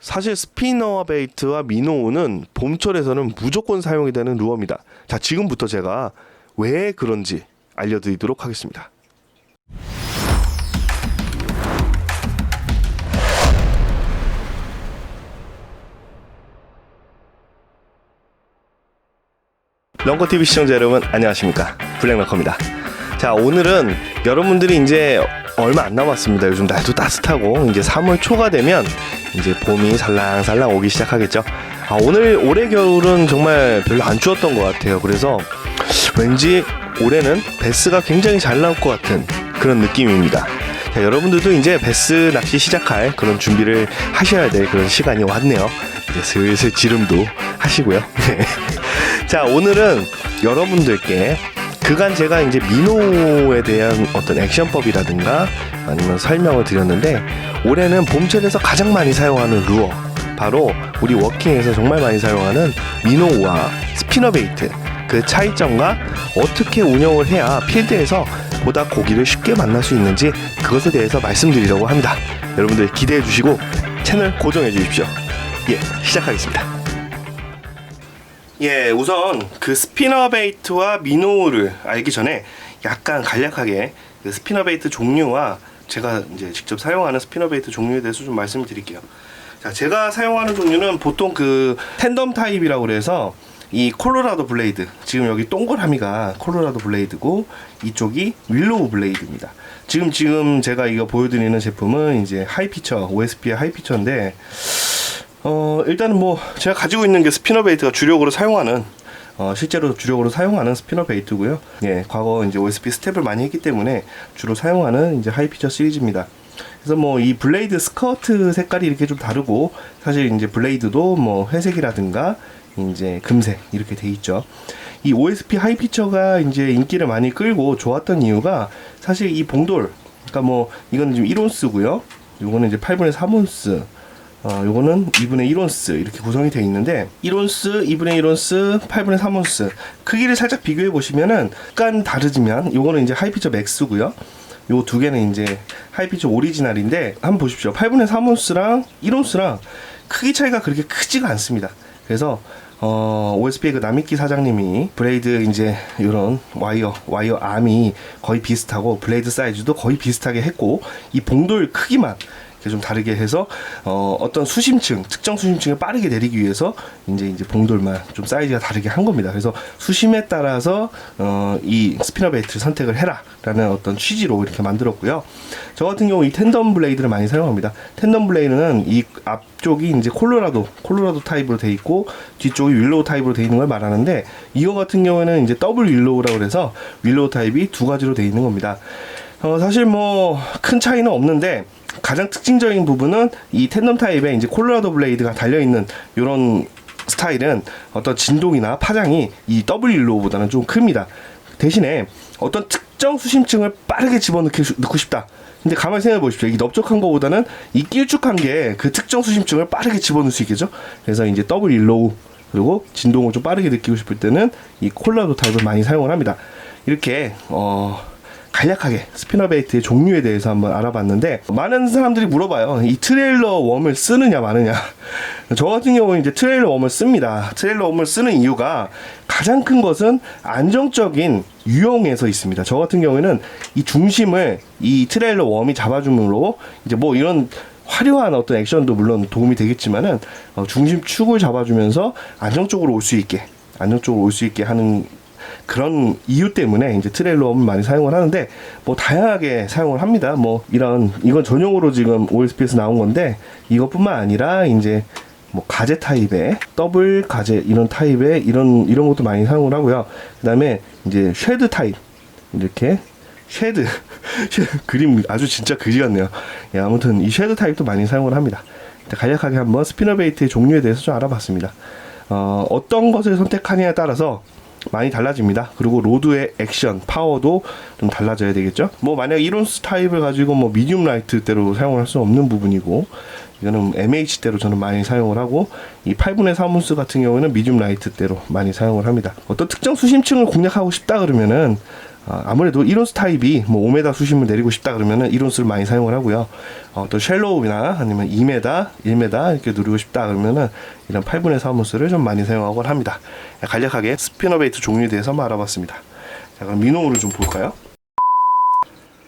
사실 스피너 베이트와 미노우는 봄철에서는 무조건 사용이 되는 루어입니다. 자, 지금부터 제가 왜 그런지 알려드리도록 하겠습니다. 런커TV 시청자 여러분 안녕하십니까 블랙런커입니다 자 오늘은 여러분들이 이제 얼마 안 남았습니다. 요즘 날도 따뜻하고 이제 3월 초가 되면 이제 봄이 살랑살랑 오기 시작하겠죠. 아 오늘 올해 겨울은 정말 별로 안 추웠던 것 같아요. 그래서 왠지 올해는 베스가 굉장히 잘 나올 것 같은 그런 느낌입니다. 자, 여러분들도 이제 베스 낚시 시작할 그런 준비를 하셔야 될 그런 시간이 왔네요. 이제 슬슬 지름도 하시고요. 네. 자 오늘은 여러분들께 그간 제가 이제 민호에 대한 어떤 액션법이라든가 아니면 설명을 드렸는데 올해는 봄철에서 가장 많이 사용하는 루어 바로 우리 워킹에서 정말 많이 사용하는 민호와 스피너 베이트 그 차이점과 어떻게 운영을 해야 필드에서 보다 고기를 쉽게 만날 수 있는지 그것에 대해서 말씀드리려고 합니다. 여러분들 기대해 주시고 채널 고정해 주십시오. 예, 시작하겠습니다. 예, 우선 그 스피너 베이트와 미노를 알기 전에 약간 간략하게 그 스피너 베이트 종류와 제가 이제 직접 사용하는 스피너 베이트 종류에 대해서 좀 말씀을 드릴게요. 자, 제가 사용하는 종류는 보통 그 텐덤 타입이라고 그래서 이 콜로라도 블레이드 지금 여기 동그라미가 콜로라도 블레이드고 이쪽이 윌로우 블레이드입니다. 지금 지금 제가 이거 보여드리는 제품은 이제 하이피처 OSP의 하이피처인데 어 일단은 뭐 제가 가지고 있는 게 스피너 베이트가 주력으로 사용하는 어, 실제로 주력으로 사용하는 스피너 베이트고요. 예, 과거 이제 OSP 스텝을 많이 했기 때문에 주로 사용하는 이제 하이피처 시리즈입니다. 그래서 뭐 이 블레이드 스커트 색깔이 이렇게 좀 다르고 사실 이제 블레이드도 뭐 회색이라든가 이제 금색 이렇게 돼 있죠. 이 OSP 하이피처가 이제 인기를 많이 끌고 좋았던 이유가 사실 이 봉돌 그러니까 뭐 이건 지금 1온스고요. 요거는 이제 8분의 3온스 어, 요거는 2분의 1온스 이렇게 구성이 되어 있는데 1온스, 2분의 1온스, 8분의 3온스 크기를 살짝 비교해 보시면은 약간 다르지만 요거는 이제 하이피처 맥스고요. 요 두 개는 이제 하이피처 오리지널인데 한번 보십시오. 8분의 3온스랑 1온스랑 크기 차이가 그렇게 크지가 않습니다. 그래서 어, OSP의 그 남익기 사장님이 브레이드 이제 이런 와이어 와이어 암이 거의 비슷하고 블레이드 사이즈도 거의 비슷하게 했고 이 봉돌 크기만 좀 다르게 해서 어, 어떤 수심층 특정 수심층을 빠르게 내리기 위해서 이제 이제 봉돌만 좀 사이즈가 다르게 한 겁니다. 그래서 수심에 따라서 어, 이 스피너 베이트를 선택을 해라라는 어떤 취지로 이렇게 만들었고요. 저 같은 경우 이 텐덤 블레이드를 많이 사용합니다. 텐덤 블레이드는 이 앞쪽이 이제 콜로라도 콜로라도 타입으로 돼 있고 뒤쪽이 윌로우 타입으로 돼 있는 걸 말하는데 이거 같은 경우에는 이제 더블 윌로우라고 그래서 윌로우 타입이 두 가지로 돼 있는 겁니다. 어, 사실 뭐 큰 차이는 없는데 가장 특징적인 부분은 이 텐덤 타입에 이제 콜로라도 블레이드가 달려 있는 이런 스타일은 어떤 진동이나 파장이 이 더블 윌로우보다는 좀 큽니다. 대신에 어떤 특정 수심층을 빠르게 집어넣고 넣고 싶다. 근데 가만히 생각해 보십시오. 이 넓적한 거보다는 이 길쭉한 게 그 특정 수심층을 빠르게 집어넣을 수 있겠죠? 그래서 이제 더블 윌로우 그리고 진동을 좀 빠르게 느끼고 싶을 때는 이 콜라도 타입을 많이 사용을 합니다. 이렇게 어 간략하게 스피너 베이트의 종류에 대해서 한번 알아봤는데 많은 사람들이 물어봐요. 이 트레일러 웜을 쓰느냐 마느냐. 저 같은 경우는 이제 트레일러 웜을 씁니다. 트레일러 웜을 쓰는 이유가 가장 큰 것은 안정적인 유형에서 있습니다. 저 같은 경우에는 이 중심을 이 트레일러 웜이 잡아줌으로 이제 뭐 이런 화려한 어떤 액션도 물론 도움이 되겠지만은 어, 중심 축을 잡아주면서 안정적으로 올 수 있게 안정적으로 올 수 있게 하는 그런 이유 때문에 이제 트레일러를 많이 사용을 하는데 뭐 다양하게 사용을 합니다. 뭐 이런 이건 전용으로 지금 OSP에서 나온 건데 이것뿐만 아니라 이제 뭐 가제 타입의 더블 가제 이런 타입의 이런 이런 것도 많이 사용을 하고요. 그다음에 이제 쉐드 타입 이렇게 쉐드 쉐- 그림 아주 진짜 그지 같네요. 예, 아무튼 이 쉐드 타입도 많이 사용을 합니다. 간략하게 한번 스피너 베이트의 종류에 대해서 좀 알아봤습니다. 어, 어떤 것을 선택하냐에 따라서 많이 달라집니다. 그리고 로드의 액션, 파워도 좀 달라져야 되겠죠. 뭐 만약 이론스 타입을 가지고 뭐 미디움 라이트대로 사용을 할수 없는 부분이고 이거는 MH대로 저는 많이 사용을 하고 이 8분의 3온스 같은 경우는 미디움 라이트대로 많이 사용을 합니다. 어떤 특정 수심층을 공략하고 싶다 그러면은 어, 아무래도 이론스 타입이 뭐 5m 수심을 내리고 싶다 그러면은 이론스를 많이 사용을 하고요. 어, 또 쉘로우나 아니면 2m, 1m 이렇게 누르고 싶다 그러면은 이런 8분의 3호스를 좀 많이 사용하곤 합니다. 간략하게 스피너 베이트 종류에 대해서 한번 알아봤습니다. 자, 그럼 미노우를 좀 볼까요?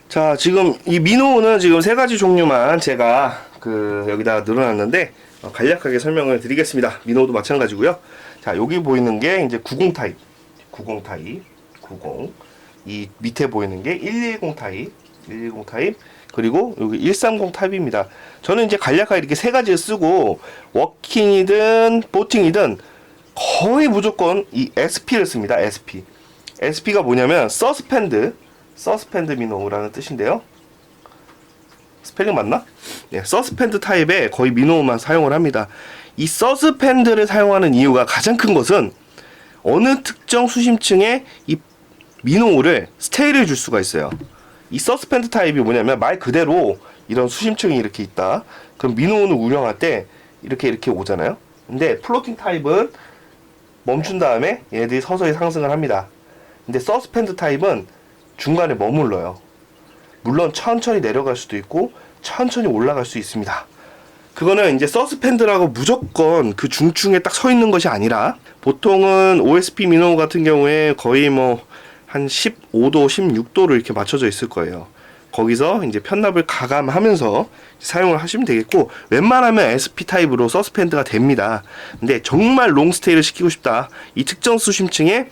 자, 지금 이 미노우는 지금 세 가지 종류만 제가 그 여기다 늘어놨는데 어, 간략하게 설명을 드리겠습니다. 미노우도 마찬가지고요. 자, 여기 보이는 게 이제 90 타입, 90 타입, 90. 이 밑에 보이는 게 110 타입, 110 타입, 그리고 여기 130 타입입니다. 저는 이제 간략하게 이렇게 세 가지를 쓰고 워킹이든 보팅이든 거의 무조건 이 SP를 씁니다. SP. SP가 뭐냐면 서스펜드, 서스펜드 미노우라는 뜻인데요. 스펠링 맞나? 네, 서스펜드 타입의 거의 미노우만 사용을 합니다. 이 서스펜드를 사용하는 이유가 가장 큰 것은 어느 특정 수심층에 이 미노우를 스테이를 줄 수가 있어요. 이 서스펜드 타입이 뭐냐면 말 그대로 이런 수심층이 이렇게 있다. 그럼 미노우는 운영할 때 이렇게 이렇게 오잖아요. 근데 플로팅 타입은 멈춘 다음에 얘네들이 서서히 상승을 합니다. 근데 서스펜드 타입은 중간에 머물러요. 물론 천천히 내려갈 수도 있고 천천히 올라갈 수 있습니다. 그거는 이제 서스펜드라고 무조건 그 중층에 딱 서 있는 것이 아니라 보통은 OSP 미노 같은 경우에 거의 뭐 한 15도, 16도로 이렇게 맞춰져 있을 거예요. 거기서 이제 편납을 가감하면서 사용을 하시면 되겠고 웬만하면 SP 타입으로 서스펜드가 됩니다. 근데 정말 롱스테이를 시키고 싶다. 이 특정 수심층에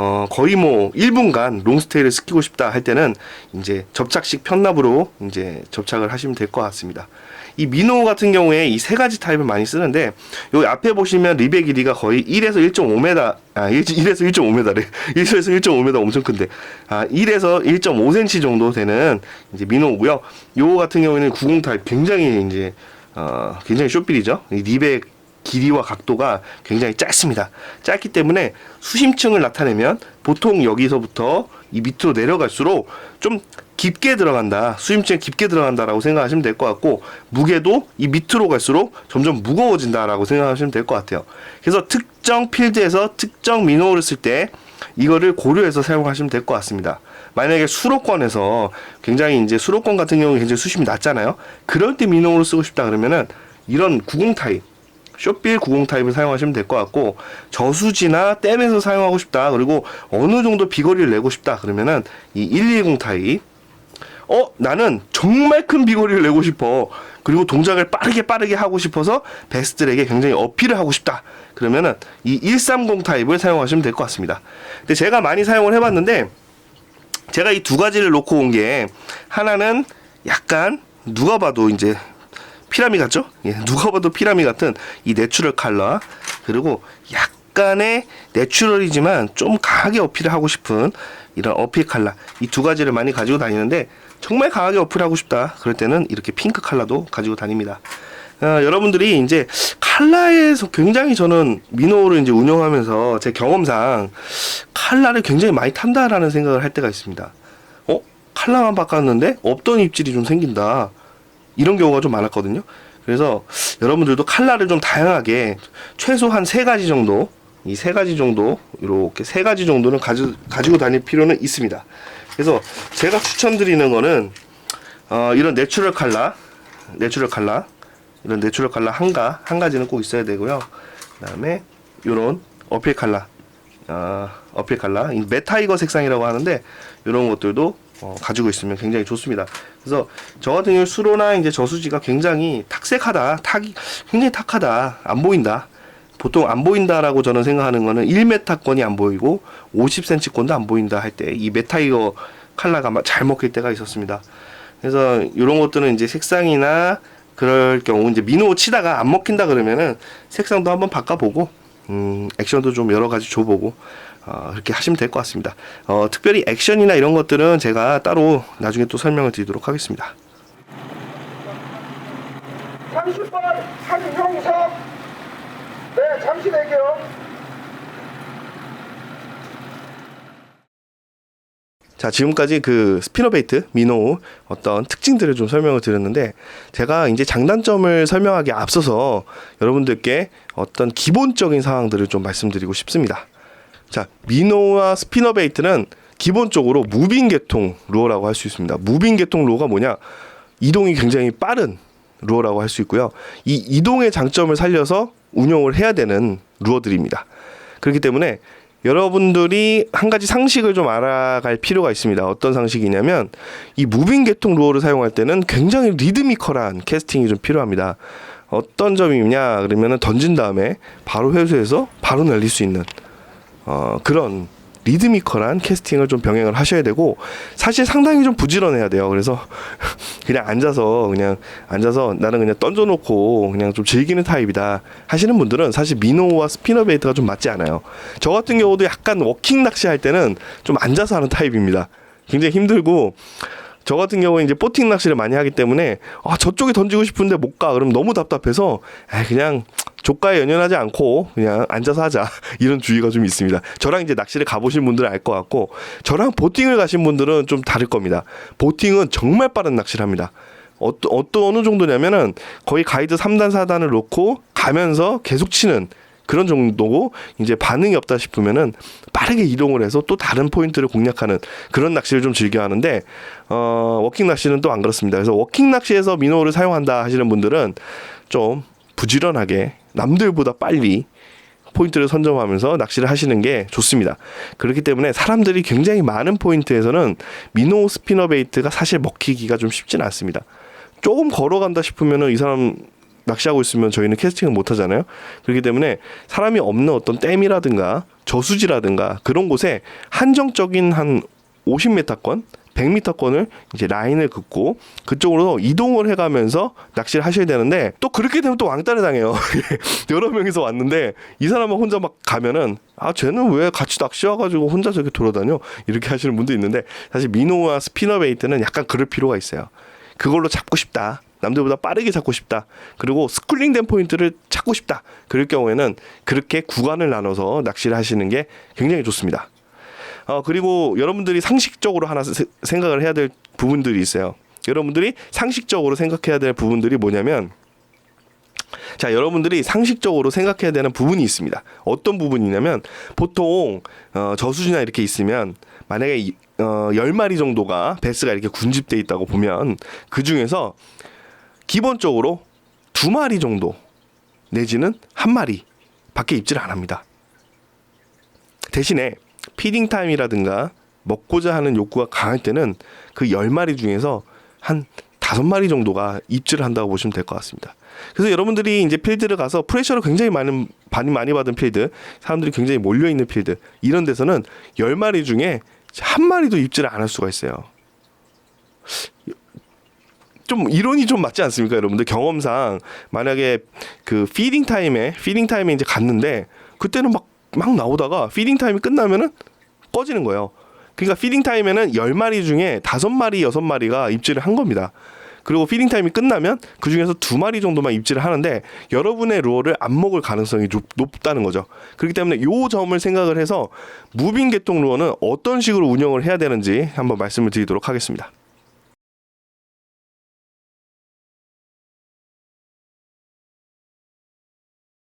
어, 거의 뭐 1분간 롱스테이를 시키고 싶다 할 때는 이제 접착식 편납으로 이제 접착을 하시면 될 것 같습니다. 이 미노 같은 경우에 이 세 가지 타입을 많이 쓰는데 여기 앞에 보시면 리베 길이가 거의 1에서 1.5m 아 1, 1에서 1.5m래 1에서 1.5m 엄청 큰데 아 1에서 1.5cm 정도 되는 이제 미노고요. 요거 같은 경우에는 90 타입 굉장히 이제 어 굉장히 쇼필이죠. 이 리베 길이와 각도가 굉장히 짧습니다. 짧기 때문에 수심층을 나타내면 보통 여기서부터 이 밑으로 내려갈수록 좀 깊게 들어간다. 수심층에 깊게 들어간다라고 생각하시면 될 것 같고 무게도 이 밑으로 갈수록 점점 무거워진다라고 생각하시면 될 것 같아요. 그래서 특정 필드에서 특정 미노를 쓸 때 이거를 고려해서 사용하시면 될 것 같습니다. 만약에 수로권에서 굉장히 이제 수로권 같은 경우는 굉장히 수심이 낮잖아요. 그럴 때 미노를 쓰고 싶다 그러면은 이런 90 타입 쇼필 90 타입을 사용하시면 될 것 같고 저수지나 댐에서 사용하고 싶다. 그리고 어느 정도 비거리를 내고 싶다. 그러면은 이110 타입 어 나는 정말 큰 비거리를 내고 싶어. 그리고 동작을 빠르게 빠르게 하고 싶어서 베스트에게 굉장히 어필을 하고 싶다. 그러면은 이 130 타입을 사용하시면 될 것 같습니다. 근데 제가 많이 사용을 해봤는데 제가 이 두 가지를 놓고 온 게 하나는 약간 누가 봐도 이제 피라미 같죠? 예, 누가 봐도 피라미 같은 이 내추럴 컬러 그리고 약간의 내추럴이지만 좀 강하게 어필을 하고 싶은 이런 어필 컬러 이두 가지를 많이 가지고 다니는데 정말 강하게 어필하고 싶다 그럴 때는 이렇게 핑크 컬러도 가지고 다닙니다. 어, 여러분들이 이제 칼라에서 굉장히 저는 미노를 이제 운영하면서 제 경험상 칼라를 굉장히 많이 탄다라는 생각을 할 때가 있습니다. 어? 칼라만 바꿨는데 없던 입질이 좀 생긴다. 이런 경우가 좀 많았거든요. 그래서 여러분들도 칼라를 좀 다양하게 최소한 세 가지 정도 이 세 가지 정도 이렇게 세 가지 정도는 가지, 가지고 다닐 필요는 있습니다. 그래서 제가 추천드리는 거는 어, 이런 내추럴 칼라, 내추럴 칼라, 이런 내추럴 칼라 한가 한 가지는 꼭 있어야 되고요. 그다음에 이런 어필 칼라, 어, 어필 칼라, 이 메타이거 색상이라고 하는데 이런 것들도 어, 가지고 있으면 굉장히 좋습니다. 그래서 저 같은 경우 수로나 이제 저수지가 굉장히 탁색하다, 탁이 굉장히 탁하다, 안 보인다. 보통 안 보인다라고 저는 생각하는 거는 1m권이 안 보이고 50cm권도 안 보인다 할 때 이 메타이거 칼라가 막잘 먹힐 때가 있었습니다. 그래서 이런 것들은 이제 색상이나 그럴 경우 이제 민호 치다가 안 먹힌다 그러면은 색상도 한번 바꿔보고 음, 액션도 좀 여러 가지 줘보고 어, 그렇게 하시면 될 것 같습니다. 어, 특별히 액션이나 이런 것들은 제가 따로 나중에 또 설명을 드리도록 하겠습니다. 30번 한용석 네 잠시 내게요 자, 지금까지 그 스피너베이트, 미노 어떤 특징들을 좀 설명을 드렸는데 제가 이제 장단점을 설명하기 앞서서 여러분들께 어떤 기본적인 사항들을 좀 말씀드리고 싶습니다. 자, 미노와 스피너베이트는 기본적으로 무빙 계통 루어라고 할 수 있습니다. 무빙 계통 루어가 뭐냐? 이동이 굉장히 빠른 루어라고 할 수 있고요. 이 이동의 장점을 살려서 운용을 해야 되는 루어들입니다. 그렇기 때문에 여러분들이 한 가지 상식을 좀 알아갈 필요가 있습니다. 어떤 상식이냐면 이 무빙 계통 루어를 사용할 때는 굉장히 리드미컬한 캐스팅이 좀 필요합니다. 어떤 점이냐 그러면은 던진 다음에 바로 회수해서 바로 날릴 수 있는 어, 그런 리드미컬한 캐스팅을 좀 병행을 하셔야 되고 사실 상당히 좀 부지런해야 돼요. 그래서 그냥 앉아서 그냥 앉아서 나는 그냥 던져놓고 그냥 좀 즐기는 타입이다 하시는 분들은 사실 미노와 스피너 베이트가 좀 맞지 않아요. 저 같은 경우도 약간 워킹 낚시 할 때는 좀 앉아서 하는 타입입니다. 굉장히 힘들고 저 같은 경우에 이제 보팅 낚시를 많이 하기 때문에 아 저쪽에 던지고 싶은데 못 가. 그럼 너무 답답해서 에 그냥 조가에 연연하지 않고 그냥 앉아서 하자 이런 주의가 좀 있습니다. 저랑 이제 낚시를 가보신 분들은 알 것 같고 저랑 보팅을 가신 분들은 좀 다를 겁니다. 보팅은 정말 빠른 낚시를 합니다. 어떤 어떤 어느 정도냐면은 거의 가이드 3단 4단을 놓고 가면서 계속 치는 그런 정도고 이제 반응이 없다 싶으면은 빠르게 이동을 해서 또 다른 포인트를 공략하는 그런 낚시를 좀 즐겨 하는데 어 워킹 낚시는 또 안 그렇습니다. 그래서 워킹 낚시에서 미노를 사용한다 하시는 분들은 좀 부지런하게 남들보다 빨리 포인트를 선점하면서 낚시를 하시는 게 좋습니다. 그렇기 때문에 사람들이 굉장히 많은 포인트에서는 미노 스피너 베이트가 사실 먹히기가 좀 쉽지는 않습니다. 조금 걸어간다 싶으면은 이 사람 낚시하고 있으면 저희는 캐스팅을 못 하잖아요. 그렇기 때문에 사람이 없는 어떤 댐이라든가 저수지라든가 그런 곳에 한정적인 한 50m권 100m권을 이제 라인을 긋고 그쪽으로 이동을 해가면서 낚시를 하셔야 되는데 또 그렇게 되면 또 왕따를 당해요. 여러 명이서 왔는데 이 사람은 혼자 막 가면은 아 쟤는 왜 같이 낚시 와가지고 혼자 저렇게 돌아다녀 이렇게 하시는 분도 있는데 사실 미노와 스피너 베이트는 약간 그럴 필요가 있어요. 그걸로 잡고 싶다. 남들보다 빠르게 잡고 싶다. 그리고 스쿨링된 포인트를 찾고 싶다. 그럴 경우에는 그렇게 구간을 나눠서 낚시를 하시는 게 굉장히 좋습니다. 어, 그리고 여러분들이 상식적으로 하나 세- 생각을 해야 될 부분들이 있어요. 여러분들이 상식적으로 생각해야 될 부분들이 뭐냐면 자, 여러분들이 상식적으로 생각해야 되는 부분이 있습니다. 어떤 부분이냐면 보통 어, 저수지나 이렇게 있으면 만약에 이- 어, 10마리 정도가 베스가 이렇게 군집돼 있다고 보면 그 중에서 기본적으로 두 마리 정도 내지는 한 마리 밖에 입질 안 합니다. 대신에 피딩 타임이라든가 먹고자 하는 욕구가 강할 때는 그 10마리 중에서 한 다섯 마리 정도가 입질을 한다고 보시면 될 것 같습니다. 그래서 여러분들이 이제 필드를 가서 프레셔를 굉장히 많은 많이 많이 받은 필드, 사람들이 굉장히 몰려 있는 필드 이런 데서는 10마리 중에 한 마리도 입질을 안 할 수가 있어요. 좀 이론이 좀 맞지 않습니까, 여러분들? 경험상 만약에 그 피딩 타임에 피딩 타임에 이제 갔는데 그때는 막 막 나오다가 피딩 타임이 끝나면은 꺼지는 거예요. 그러니까 피딩 타임에는 10마리 중에 5마리, 6마리가 입질을 한 겁니다. 그리고 피딩 타임이 끝나면 그 중에서 두 마리 정도만 입질을 하는데 여러분의 루어를 안 먹을 가능성이 높, 높다는 거죠. 그렇기 때문에 요 점을 생각을 해서 무빙 개통 루어는 어떤 식으로 운영을 해야 되는지 한번 말씀을 드리도록 하겠습니다.